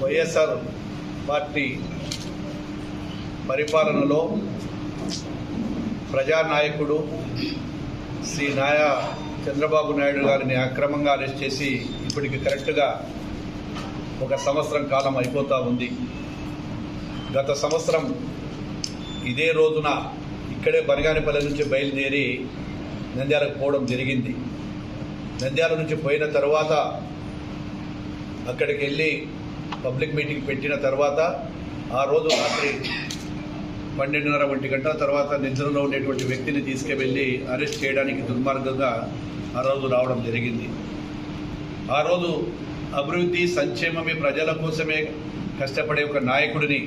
YSR party పరిపాలనలో ప్రజానాయకుడు శ్రీ నాయా చంద్రబాబు నాయుడు గారిని అక్రమంగా అరెస్ట్ చేసి ఇప్పటికి కరెక్ట్గా ఒక సంవత్సరం కాలం అయిపోతూ ఉంది. గత సంవత్సరం ఇదే రోజున ఇక్కడే బనగానిపల్లి నుంచి బయలుదేరి నంద్యాలకు పోవడం జరిగింది. నంద్యాల నుంచి పోయిన తర్వాత అక్కడికి వెళ్ళి పబ్లిక్ మీటింగ్ పెట్టిన తర్వాత ఆ రోజు రాత్రి పన్నెండున్నర ఒంటి గంటల తర్వాత నిద్రలో ఉండేటువంటి వ్యక్తిని తీసుకువెళ్ళి అరెస్ట్ చేయడానికి దుర్మార్గంగా ఆ రోజు రావడం జరిగింది. ఆ రోజు అభివృద్ధి సంక్షేమమే ప్రజల కోసమే కష్టపడే ఒక నాయకుడిని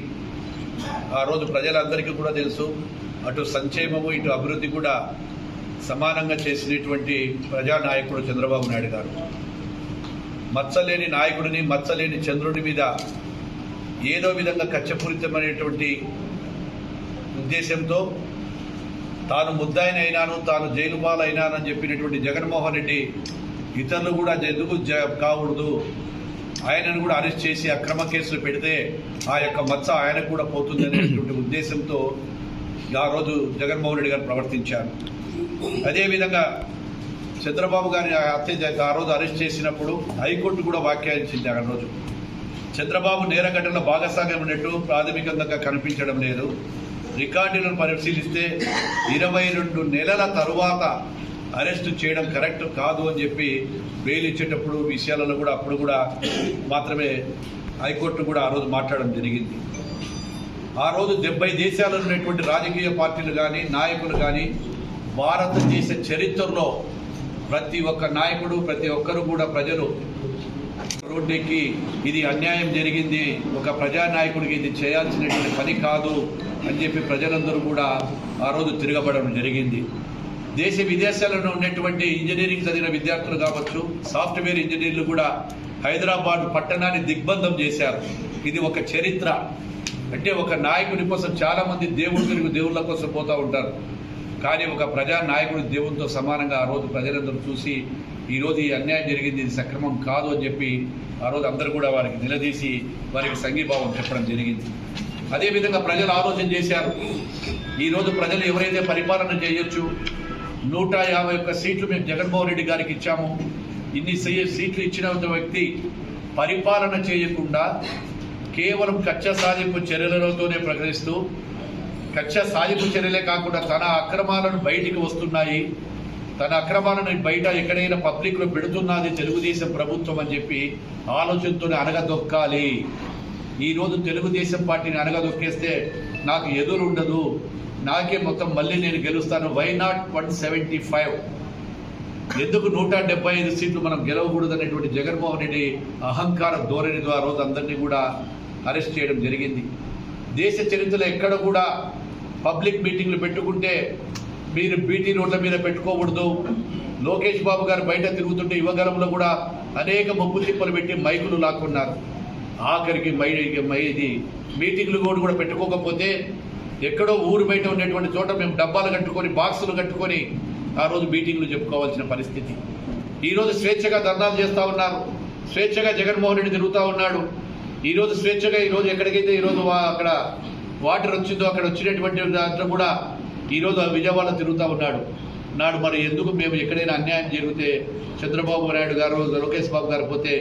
ఆ రోజు ప్రజలందరికీ కూడా తెలుసు. అటు సంక్షేమము ఇటు అభివృద్ధి కూడా సమానంగా చేసినటువంటి ప్రజానాయకుడు చంద్రబాబు నాయుడు గారు. మచ్చలేని నాయకుడిని మచ్చలేని చంద్రుడి మీద ఏదో విధంగా కచ్చపూరితమైనటువంటి ఉద్దేశంతో తాను ముద్దాయినైనాను తాను జైలు పాలైనానని చెప్పినటువంటి జగన్మోహన్ రెడ్డి ఇతరులు కూడా ఎందుకు జ కాకూడదు? ఆయనను కూడా అరెస్ట్ చేసి అక్రమ కేసులు పెడితే ఆ యొక్క మచ్చ ఆయనకు కూడా పోతుంది అనేటువంటి ఉద్దేశంతో ఆ రోజు జగన్మోహన్ రెడ్డి గారు ప్రవర్తించారు. అదేవిధంగా చంద్రబాబు గారిని హత్య ఆ రోజు అరెస్ట్ చేసినప్పుడు హైకోర్టు కూడా వ్యాఖ్యానించింది ఆ రోజు. చంద్రబాబు నేర ఘటనలో భాగస్వామ్యం ఉన్నట్టు ప్రాథమికంగా కనిపించడం లేదు. రికార్డులను పరిశీలిస్తే ఇరవై రెండు నెలల తరువాత అరెస్ట్ చేయడం కరెక్ట్ కాదు అని చెప్పి బెయిల్ ఇచ్చేటప్పుడు విషయాలలో కూడా అప్పుడు కూడా మాత్రమే హైకోర్టు కూడా ఆ రోజు మాట్లాడడం జరిగింది. ఆ రోజు డెబ్బై దేశాలలో ఉన్నటువంటి రాజకీయ పార్టీలు కానీ నాయకులు కానీ భారతదేశ చరిత్రలో ప్రతి ఒక్క నాయకుడు ప్రతి ఒక్కరు కూడా ప్రజలు రోడ్డెక్కి ఇది అన్యాయం జరిగింది ఒక ప్రజానాయకుడికి ఇది చేయాల్సినటువంటి పని కాదు అని చెప్పి ప్రజలందరూ కూడా ఆ రోజు తిరగబడడం జరిగింది. దేశ విదేశాలలో ఉన్నటువంటి ఇంజనీరింగ్ చదివిన విద్యార్థులు కావచ్చు సాఫ్ట్వేర్ ఇంజనీర్లు కూడా హైదరాబాద్ పట్టణాన్ని దిగ్బంధం చేశారు. ఇది ఒక చరిత్ర. అంటే ఒక నాయకుడి కోసం చాలామంది దేవుడు దేవుడి తిరుగు దేవుళ్ళ కోసం పోతూ ఉంటారు. కానీ ఒక ప్రజానాయకుడు దేవునితో సమానంగా ఆ రోజు ప్రజలందరూ చూసి ఈ రోజు ఈ అన్యాయం జరిగింది ఇది సక్రమం కాదు అని చెప్పి ఆ రోజు అందరూ కూడా వారికి నిలదీసి వారికి సంఘీభావం చెప్పడం జరిగింది. అదేవిధంగా ప్రజలు ఆలోచన చేశారు. ఈరోజు ప్రజలు ఎవరైతే పరిపాలన చేయొచ్చు నూట యాభై ఒక్క సీట్లు మేము జగన్మోహన్ రెడ్డి గారికి ఇచ్చాము. ఇన్ని సీట్లు ఇచ్చిన వ్యక్తి పరిపాలన చేయకుండా కేవలం కచ్చ సాధింపు చర్యలతోనే ప్రకటిస్తూ కక్ష సాధింపు చర్యలే కాకుండా తన అక్రమాలను బయటికి వస్తున్నాయి. తన అక్రమాలను బయట ఎక్కడైనా పబ్లిక్లో పెడుతున్నది తెలుగుదేశం ప్రభుత్వం అని చెప్పి ఆలోచనతోనే అనగదొక్కాలి ఈరోజు తెలుగుదేశం పార్టీని అనగదొక్కేస్తే నాకు ఎదురు ఉండదు. నాకే మొత్తం మళ్ళీ నేను గెలుస్తాను. Why not one seventy five ఎందుకు నూట డెబ్బై ఐదు సీట్లు మనం గెలవకూడదు అనేటువంటి జగన్మోహన్ రెడ్డి అహంకార ధోరణితో ఆ రోజు అందరినీ కూడా అరెస్ట్ చేయడం జరిగింది. దేశ చరిత్రలో ఎక్కడ కూడా పబ్లిక్ మీటింగ్లు పెట్టుకుంటే మీరు బీటీ రోడ్ల మీద పెట్టుకోకూడదు. లోకేష్ బాబు గారు బయట తిరుగుతుంటే యువగరంలో కూడా అనేక ముప్పు తిప్పలు పెట్టి మైకులు లాక్కున్నారు. ఆఖరికి మై ఇది మీటింగ్లు కూడా కూడా పెట్టుకోకపోతే ఎక్కడో ఊరు బయట ఉండేటువంటి చోట మేము డబ్బాలు కట్టుకొని బాక్సులు కట్టుకొని ఆ రోజు మీటింగ్లు చెప్పుకోవాల్సిన పరిస్థితి. ఈరోజు స్వేచ్ఛగా ధర్నాలు చేస్తూ ఉన్నారు. స్వేచ్ఛగా జగన్మోహన్ రెడ్డి తిరుగుతూ ఉన్నాడు. ఈరోజు స్వేచ్ఛగా ఈరోజు ఎక్కడికైతే ఈరోజు అక్కడ వాటర్ వచ్చిందో అక్కడ వచ్చినటువంటి దాంట్లో కూడా ఈరోజు విజయవాడ తిరుగుతూ ఉన్నాడు. నాడు మరి ఎందుకు మేము ఎక్కడైనా అన్యాయం జరిగితే చంద్రబాబు నాయుడు గారు లోకేష్ బాబు గారు పోతే